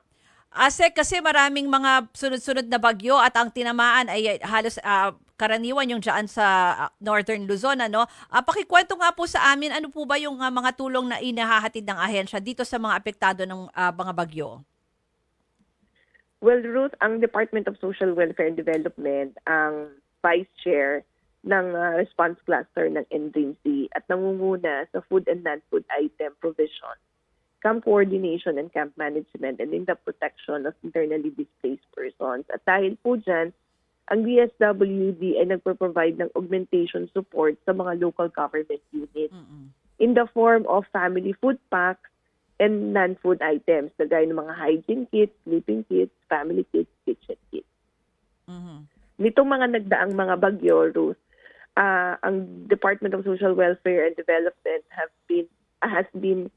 programa. Ase, kasi maraming mga sunod-sunod na bagyo at ang tinamaan ay halos ah, karaniwan yung dyan sa ah, Northern Luzon. Ano? Ah, pakikwento nga po sa amin, ano po ba yung ah, mga tulong na inahahatid ng ahensya dito sa mga apektado ng ah, mga bagyo? Well, Ruth, ang Department of Social Welfare and Development, ang vice chair ng uh, response cluster ng NDMC at nangunguna sa food and non-food item provision, camp coordination and camp management, and in the protection of internally displaced persons. At dahil po dyan, ang DSWD ay nagpo-provide ng augmentation support sa mga local government units Mm-mm. in the form of family food packs and non-food items, gaya ng mga hygiene kits, sleeping kits, family kits, kitchen kits. Mhm. Nitong mga nagdaang mga bagyo, Ruth, ah, ang Department of Social Welfare and Development have been has been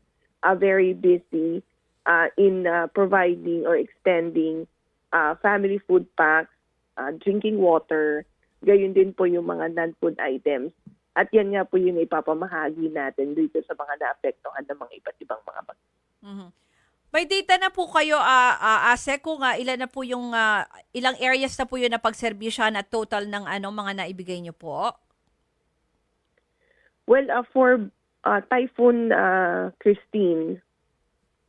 ah, very busy ah, in ah, providing or extending ah, family food packs, ah, drinking water, gayon din po yung mga non-food items. At yan nga po yung ipapamahagi natin dito sa mga naapektuhan ng mga iba't ibang mga bagyo. Mhm. May data na po kayo, ah ah, Ase, kung ah, ilan na po yung, ah, ilang areas na po yun na pagserbisyan at total ng ano, mga naibigay nyo po? Well, uh, for uh, Typhoon uh, Christine,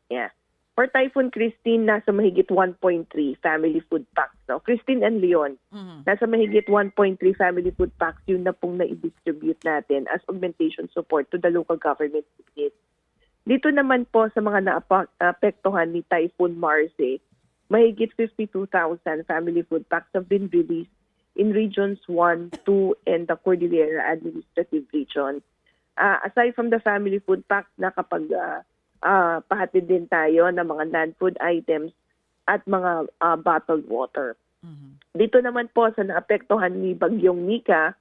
yeah. For Typhoon Christine, nasa mahigit 1.3 family food packs. No? Christine and Leon, Mhm. nasa mahigit 1.3 family food packs yun na pong na-distribute natin as augmentation support to the local government units. Dito naman po sa mga naapektuhan ni Typhoon Marse, mahigit 52,000 family food packs have been released in regions 1, 2, and the Cordillera Administrative Region. Ah, aside from the family food packs na kapag ah, ah, pahatid din tayo ng mga non-food items at mga ah, bottled water. Mhm. Dito naman po sa naapektuhan ni Bagyong Nika,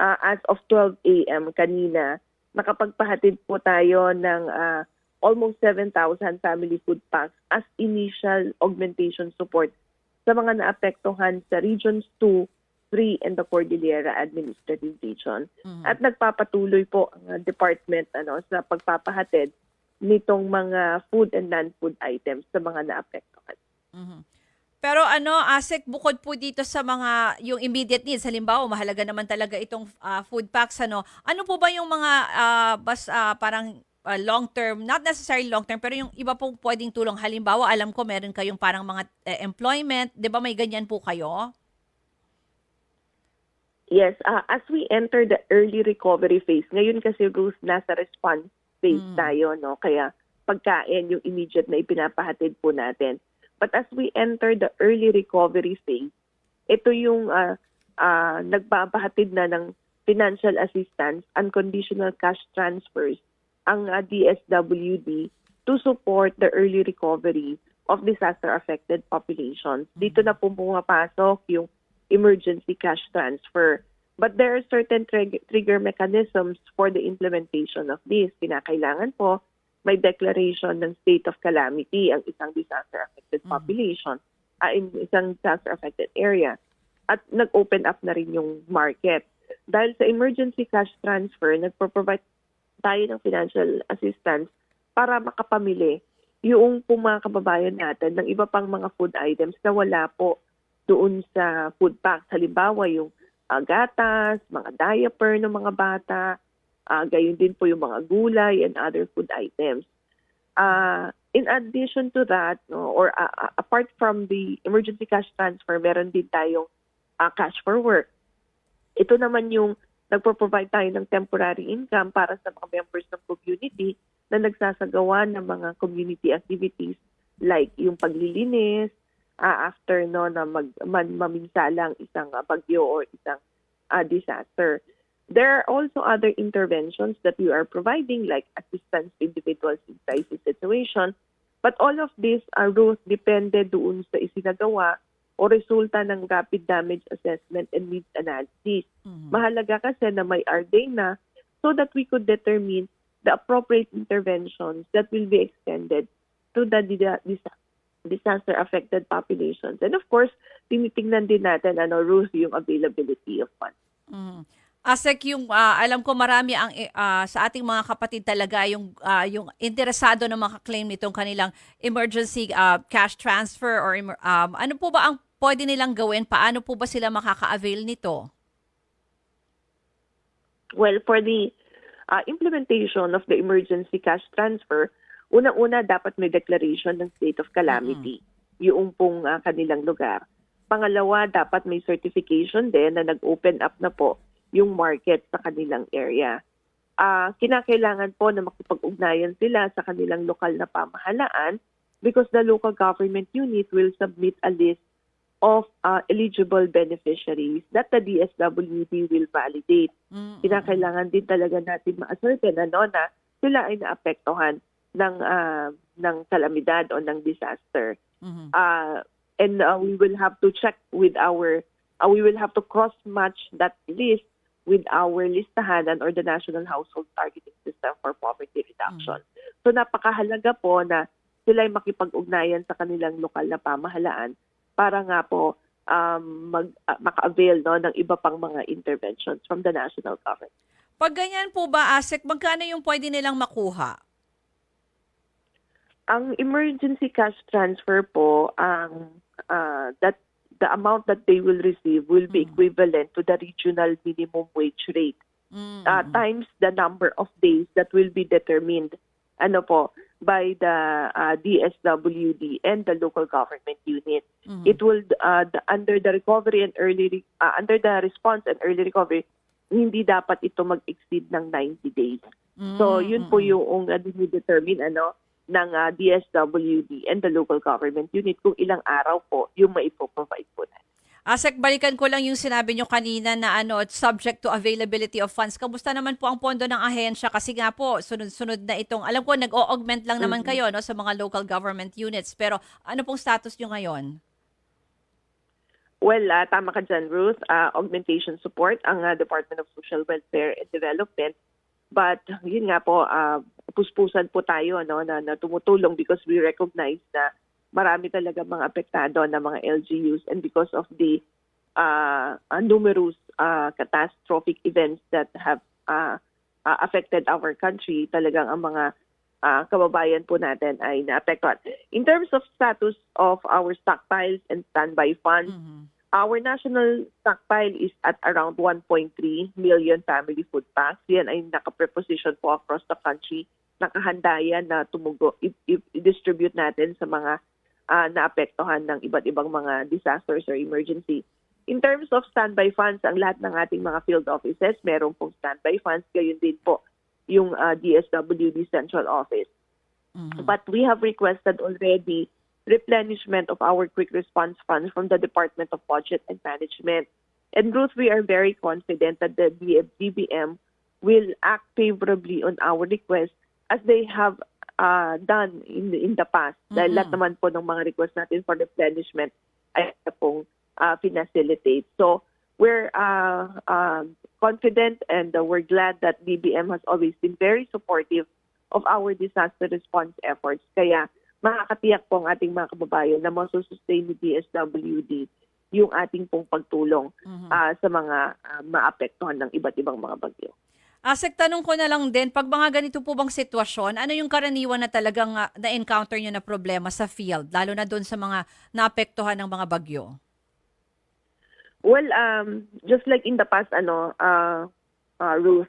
ah, as of 12 a.m. kanina, nakapagpahatid po tayo ng ah, almost 7,000 family food packs as initial augmentation support sa mga naapektuhan sa Regions 2, 3, and the Cordillera Administrative Region. Mhm. At nagpapatuloy po ang uh, department ano sa pagpapahatid nitong mga food and non-food items sa mga naapektuhan. Mhm. Pero ano, ASEC, bukod po dito sa mga, yung immediate needs, halimbawa, mahalaga naman talaga itong ah, food packs, ano, ano po ba yung mga, ah, bas, ah, parang ah, long term, not necessarily long term, pero yung iba pong pwedeng tulong, halimbawa, alam ko meron kayong parang mga eh, employment, di ba may ganyan po kayo? Yes, uh, as we enter the early recovery phase, ngayon kasi Ruth, nasa response phase Mm. tayo, no? Kaya pagkain yung immediate na ipinapahatid po natin. But as we enter the early recovery phase, ito yung uh, uh, nagpapahatid na ng financial assistance, unconditional cash transfers, ang uh, DSWD to support the early recovery of disaster-affected populations. Dito na po pumapasok yung emergency cash transfer. But there are certain trig- trigger mechanisms for the implementation of this. Kinakailangan po may declaration ng state of calamity ang isang disaster-affected Mhm. population, ah, in isang disaster-affected area. At nag-open up na rin yung market. Dahil sa emergency cash transfer, nagpo-provide tayo ng financial assistance para makapamili yung mga kababayan natin ng iba pang mga food items na wala po doon sa food packs. Halimbawa, yung ah, gatas, mga diaper ng mga bata, ah, gayon din po yung mga gulay and other food items. Ah, in addition to that, no, or ah, apart from the emergency cash transfer, meron din tayong ah, cash for work. Ito naman yung nagpo-provide tayo ng temporary income para sa mga members ng community na nagsasagawa ng mga community activities like yung paglilinis, ah, after no na mag man, maminsalang isang ah, bagyo or isang ah, disaster. There are also other interventions that we are providing like assistance to individuals in crisis situation. But all of this are Ruth depende doon sa isinagawa o resulta ng rapid damage assessment and needs analysis. Mhm. Mahalaga kasi na may RDA na so that we could determine the appropriate interventions that will be extended to the dida- disa- disaster-affected populations. And of course, tinitingnan din natin, ano, Ruth, yung availability of funds. Mhm. Asek, yung ah, alam ko marami ang ah, sa ating mga kapatid talaga yung ah, yung interesado na makaklaim nitong kanilang emergency ah, cash transfer or um, ano po ba ang pwede nilang gawin? Paano po ba sila makaka-avail nito? Well, for the uh, implementation of the emergency cash transfer, unang-una dapat may declaration ng state of calamity yung pong uh, kanilang lugar. Pangalawa, dapat may certification din na nag-open up na po yung market sa kanilang area. Ah, kinakailangan po na makipag-ugnayan sila sa kanilang lokal na pamahalaan because the local government unit will submit a list of uh, eligible beneficiaries that the DSWD will validate Mm, kinakailangan din talaga natin ma-ascertain ano, na sila ay naapektuhan ng ah, ng kalamidad o ng disaster. mhm. Uh, and uh, we will have to check with our uh, we will have to cross match that list with our listahanan or the National Household Targeting System for Poverty Reduction. So napakahalaga po na sila ay makipag-ugnayan sa kanilang lokal na pamahalaan para nga po um, mag, uh, maka-avail no, ng iba pang mga interventions from the national government. Pag ganyan po ba, Asek, magkano yung pwede nilang makuha? Ang emergency cash transfer po, ang uh, that the amount that they will receive will be Mm. equivalent to the regional minimum wage rate Mm, uh, times the number of days that will be determined ano po by the uh, DSWD and the local government unit. mhm. It will uh, the, under the recovery and early uh, under the response and early recovery hindi dapat ito mag-exceed ng 90 days. So, Mm, yun po yung uh, determine ano ng uh, DSWD and the local government unit kung ilang araw po yung maipoprovide po natin. Asek, balikan ko lang yung sinabi nyo kanina na ano, subject to availability of funds. Kamusta naman po ang pondo ng ahensya? Kasi nga po, sunod-sunod na itong, alam ko, nag-o-augment lang naman Mhm. kayo no, sa mga local government units. Pero ano pong status nyo ngayon? Well, ah, tama ka dyan, Ruth. Ah, augmentation support ang ah, Department of Social Welfare and Development. But yun nga po, ah, puspusan po tayo no, na, na tumutulong because we recognize na marami talaga mga apektado na mga LGUs and because of the uh, numerous ah, catastrophic events that have ah, ah, affected our country, talagang ang mga ah, kababayan po natin ay naapektuhan. In terms of status of our stockpiles and standby funds, Mhm. Our national stockpile is at around 1.3 million family food packs. Yan ay nakapreposition po across the country. Nakahanda yan na tumugo, i-distribute natin sa mga ah, naapektuhan ng iba't ibang mga disasters or emergency. In terms of standby funds, ang lahat ng ating mga field offices, meron pong standby funds. Gayon din po yung ah, DSWD Central Office. Mhm. But we have requested already replenishment of our quick response funds from the Department of Budget and Management. And Ruth, we are very confident that the DBM will act favorably on our request as they have uh, done in in the past. Dahil Mhm. lahat naman po ng mga request natin for replenishment ay pong uh, pinacilitate. So we're uh, uh, confident and uh, we're glad that DBM has always been very supportive of our disaster response efforts. Kaya makakatiyak po ang ating mga kababayan na masusustain ni DSWD yung ating pong pagtulong Mhm. ah, sa mga ah, maapektuhan ng iba't ibang mga bagyo. Asek, tanong ko na lang din, pag mga ganito po bang sitwasyon, ano yung karaniwan na talagang ah, na-encounter nyo na problema sa field, lalo na doon sa mga naapektuhan ng mga bagyo? Well, um, just like in the past, ano, uh, uh, Ruth,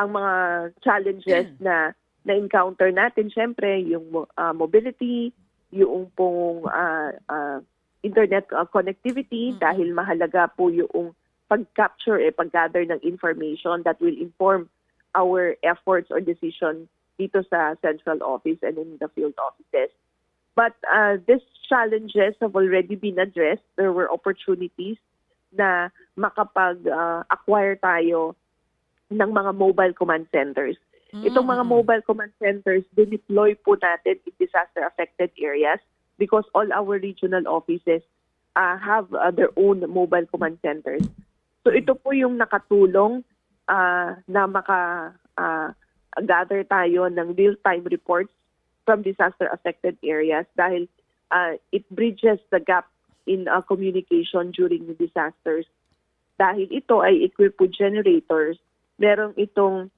ang mga challenges na na-encounter natin, syempre, yung ah, mobility, yung pong ah, ah, internet connectivity, Mm. dahil mahalaga po yung pag-capture, eh, pag-gather ng information that will inform our efforts or decision dito sa central office and in the field offices. But uh, these challenges have already been addressed. There were opportunities na makapag-acquire tayo ng mga mobile command centers. Itong mga Mm, mm, mobile command centers, dineploy po natin in disaster-affected areas because all our regional offices uh, have uh, their own mobile command centers. So ito po yung nakatulong uh, na maka uh, gather tayo ng real-time reports from disaster-affected areas dahil uh, it bridges the gap in uh, communication during the disasters. dahil ito ay equipped with generators, meron itong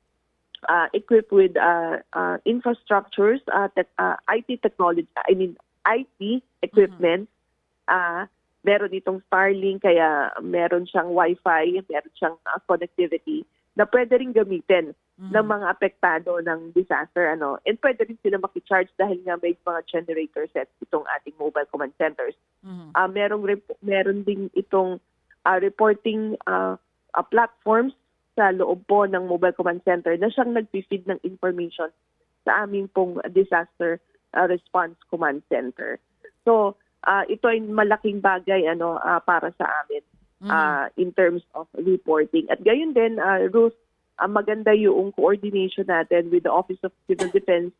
uh, equipped with uh, uh, infrastructures, uh, tech- uh, IT technology, I mean IT equipment. Uh, meron itong Starlink, kaya meron siyang Wi-Fi, meron siyang uh, connectivity na pwede rin gamitin ng mga apektado ng disaster. ano And pwede rin sila makicharge dahil nga may mga generator sets itong ating mobile command centers. Mhm. Ah, merong meron din itong ah, reporting ah, ah, platforms sa loob po ng mobile command center na siyang nag-feed ng information sa aming pong disaster ah, response command center. So, ah, ito ay malaking bagay ano ah, para sa amin Mhm. ah, in terms of reporting. At gayon din, ah, Ruth, ah, maganda yung coordination natin with the Office of Civil Defense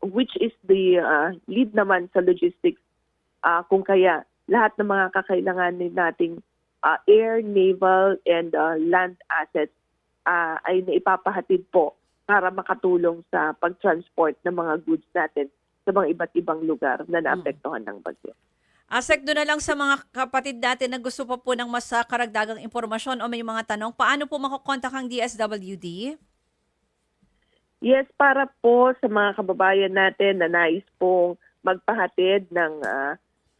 which is the ah, lead naman sa logistics Ah, kung kaya lahat ng mga kakailanganin nating ah, air, naval, and ah, land assets ah, ay naipapahatid po para makatulong sa pag-transport ng mga goods natin sa mga iba't ibang lugar na naapektuhan ng bagyo. Asek, doon na lang sa mga kapatid natin na gusto pa po ng mas ah, karagdagang impormasyon o may mga tanong, paano po makukontak ang DSWD? Yes, para po sa mga kababayan natin na nais pong magpahatid ng ah,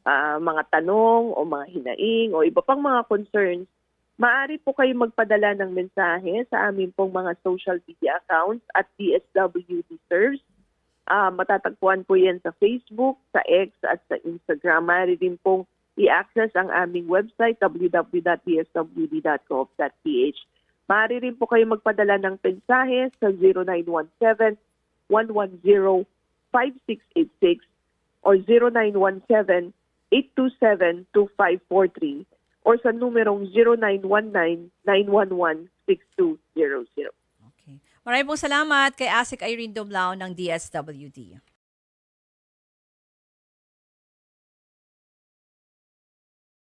ah, mga tanong o mga hinaing o iba pang mga concerns, maaari po kayo magpadala ng mensahe sa aming pong mga social media accounts at DSWD Serves. Ah, matatagpuan po yan sa Facebook, sa X at sa Instagram. Maaari din pong i-access ang aming website www.dswd.gov.ph. Maaari rin po kayo magpadala ng mensahe sa 0917-110-5686 or 0917-827-2543 or sa numerong 0919-911-6200. Maraming pong salamat kay Asik Irene Dumlao ng DSWD.